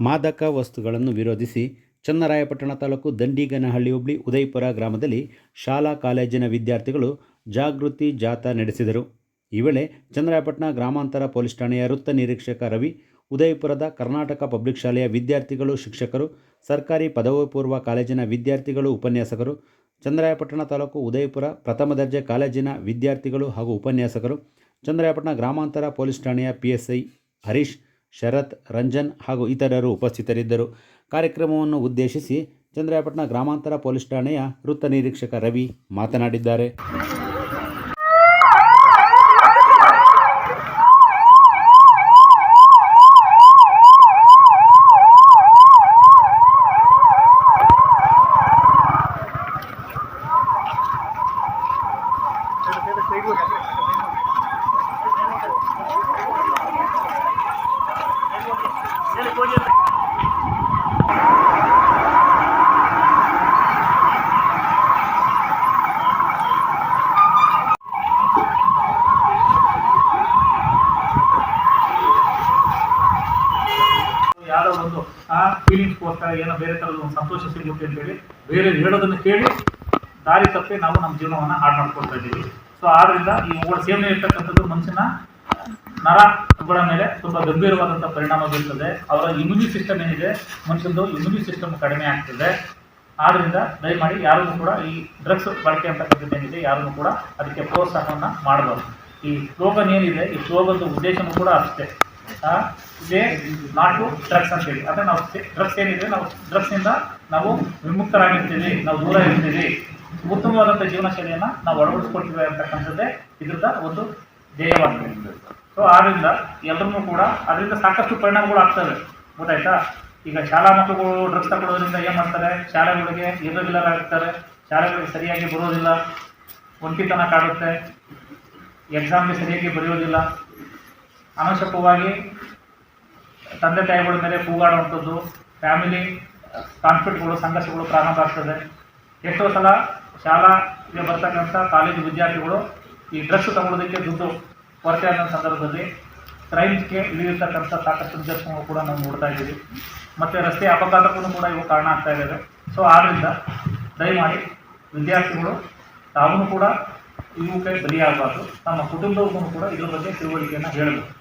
ಮಾದಕ ವಸ್ತುಗಳನ್ನು ವಿರೋಧಿಸಿ ಚನ್ನರಾಯಪಟ್ಟಣ ತಾಲೂಕು ದಂಡಿಗನಹಳ್ಳಿ ಹುಬ್ಳಿ ಉದಯಪುರ ಗ್ರಾಮದಲ್ಲಿ ಶಾಲಾ ಕಾಲೇಜಿನ ವಿದ್ಯಾರ್ಥಿಗಳು ಜಾಗೃತಿ ಜಾಥಾ ನಡೆಸಿದರು. ಈ ವೇಳೆ ಚನ್ನರಾಯಪಟ್ಟಣ ಗ್ರಾಮಾಂತರ ಪೊಲೀಸ್ ಠಾಣೆಯ ವೃತ್ತ ನಿರೀಕ್ಷಕ ರವಿ, ಉದಯಪುರದ ಕರ್ನಾಟಕ ಪಬ್ಲಿಕ್ ಶಾಲೆಯ ವಿದ್ಯಾರ್ಥಿಗಳು, ಶಿಕ್ಷಕರು, ಸರ್ಕಾರಿ ಪದವಿ ಪೂರ್ವ ಕಾಲೇಜಿನ ವಿದ್ಯಾರ್ಥಿಗಳು, ಉಪನ್ಯಾಸಕರು ಚಂದ್ರಾಯಪಟ್ಟಣ ತಾಲೂಕು ಉದಯಪುರ ಪ್ರಥಮ ದರ್ಜೆ ಕಾಲೇಜಿನ ವಿದ್ಯಾರ್ಥಿಗಳು ಹಾಗೂ ಉಪನ್ಯಾಸಕರು ಚಂದ್ರಾಯಪಟ್ಟಣ ಗ್ರಾಮಾಂತರ ಪೊಲೀಸ್ ಠಾಣೆಯ P S I Harish Sharath, Ranjan ಹಾಗೂ ಇತರರು ಉಪಸ್ಥಿತರಿದ್ದರು. ಕಾರ್ಯಕ್ರಮವನ್ನು ಉದ್ದೇಶಿಸಿ ಚಂದ್ರಾಯಪಟ್ಟಣ ಗ್ರಾಮಾಂತರ ಪೊಲೀಸ್ ಠಾಣೆಯ ವೃತ್ತ ನಿರೀಕ್ಷಕ ರವಿ ಮಾತನಾಡಿದ್ದಾರೆ. ಫೀಲಿಂಗ್ಸ್ಗೋಸ್ಕರ ಏನೋ ಬೇರೆ ಥರದ ಒಂದು ಸಂತೋಷ ಸಿಗುತ್ತೆ ಅಂತೇಳಿ ಬೇರೆ ಹೇಳೋದನ್ನು ಕೇಳಿ ದಾರಿ ತಪ್ಪಿ ನಾವು ನಮ್ಮ ಜೀವನವನ್ನು ಹಾಳು ಮಾಡ್ಕೊಳ್ತಾ ಇದ್ದೀವಿ. ಸೊ ಆದ್ರಿಂದ ಈ ಒಳ ಸೇವನೆ ಇರ್ತಕ್ಕಂಥದ್ದು ಮನುಷ್ಯನ ನರಗಳ ಮೇಲೆ ತುಂಬ ಗಂಭೀರವಾದಂಥ ಪರಿಣಾಮ ಬೀರ್ತದೆ. ಅವರ ಇಮ್ಯುನಿ ಸಿಸ್ಟಮ್ ಏನಿದೆ ಮನುಷ್ಯನದು ಇಮ್ಯುನಿ ಸಿಸ್ಟಮ್ ಕಡಿಮೆ ಆಗ್ತದೆ. ಆದ್ರಿಂದ ದಯಮಾಡಿ ಯಾರಿಗೂ ಕೂಡ ಈ ಡ್ರಗ್ಸ್ ಬಳಕೆ ಅಂತಕ್ಕಂಥದ್ದು ಏನಿದೆ, ಯಾರಿಗೂ ಕೂಡ ಅದಕ್ಕೆ ಪ್ರೋತ್ಸಾಹವನ್ನು ಮಾಡಬಾರ್ದು. ಈ ಸ್ಲೋಗನ್ ಏನಿದೆ ಈ ಸ್ಲೋಗನ್ದು ಉದ್ದೇಶವೂ ಕೂಡ ಅಷ್ಟೇ. ಇದೇ ನಾಟು ಡ್ರಗ್ಸ್ ಅಂತೇಳಿ. ಅಂದರೆ ನಾವು ಡ್ರಗ್ಸ್ ಏನಿದೆ, ನಾವು ಡ್ರಗ್ಸ್ನಿಂದ ನಾವು ವಿಮುಕ್ತರಾಗಿರ್ತೀವಿ, ನಾವು ದೂರ ಇರ್ತೀವಿ ಉತ್ತಮವಾದಂಥ ಜೀವನ ಶೈಲಿಯನ್ನು ನಾವು ಅಳವಡಿಸ್ಕೊಳ್ತೀವಿ ಅಂತಕ್ಕಂಥದ್ದೇ ಇದರಿಂದ ಒಂದು ಧ್ಯೇಯವಾಗಿದೆ. ಸೊ ಆದ್ರಿಂದ ಎಲ್ಲರೂ ಕೂಡ ಅದರಿಂದ ಸಾಕಷ್ಟು ಪರಿಣಾಮಗಳು ಆಗ್ತವೆ. ಗೊತ್ತಾಯ್ತಾ? ಈಗ ಶಾಲಾ ಮಕ್ಕಳುಗಳು ಡ್ರಗ್ಸ್ ತಗೊಳ್ಳೋದ್ರಿಂದ ಏನು ಮಾಡ್ತಾರೆ? ಶಾಲೆಗಳಿಗೆ ಇರ್ರೆಗ್ಯುಲರ್ ಆಗ್ತಾರೆ. ಶಾಲೆಗಳಿಗೆ ಸರಿಯಾಗಿ ಬರೋದಿಲ್ಲ. ಒಂಟಿತನ ಕಾಡುತ್ತೆ. ಎಕ್ಸಾಮ್ಗೆ ಸರಿಯಾಗಿ ಬರೆಯೋದಿಲ್ಲ. ಅನವಶ್ಯಕವಾಗಿ ತಂದೆ ತಾಯಿಗಳ ಮೇಲೆ ಕೂಗಾಡುವಂಥದ್ದು ಫ್ಯಾಮಿಲಿ ಕಾನ್ಫ್ಲಿಕ್ಟ್ಗಳು ಸಂಘರ್ಷಗಳು ಪ್ರಾರಂಭ ಆಗ್ತದೆ. ಎಷ್ಟೋ ಸಲ ಶಾಲೆಗೆ ಬರ್ತಕ್ಕಂಥ ಕಾಲೇಜು ವಿದ್ಯಾರ್ಥಿಗಳು ಈ ಡ್ರೆಸ್ ತಗೊಳ್ಳೋದಕ್ಕೆ ದುಡ್ಡು ಕೊರತೆ ಆದ ಸಂದರ್ಭದಲ್ಲಿ ಕ್ರೈಮ್ಸ್ಗೆ ಇಳಿಯತಕ್ಕಂಥ ಸಾಕಷ್ಟು ನಿದರ್ಶನಗಳು ಕೂಡ ನಾವು ನೋಡ್ತಾ ಇದ್ದೀವಿ. ಮತ್ತು ರಸ್ತೆ ಅಪಘಾತಕ್ಕೂ ಕೂಡ ಇವು ಕಾರಣ ಆಗ್ತಾ ಇದ್ದಾವೆ ಸೊ ಆದ್ದರಿಂದ ದಯಮಾಡಿ ವಿದ್ಯಾರ್ಥಿಗಳು ತಾವೂ ಕೂಡ ಇವಕ್ಕೆ ಬಲಿಯಾಗಬಾರ್ದು. ತಮ್ಮ ಕುಟುಂಬದವ್ರಿಗೂ ಕೂಡ ಇದ್ರ ಬಗ್ಗೆ ತಿಳುವಳಿಕೆಯನ್ನು ಹೇಳಬೇಕು.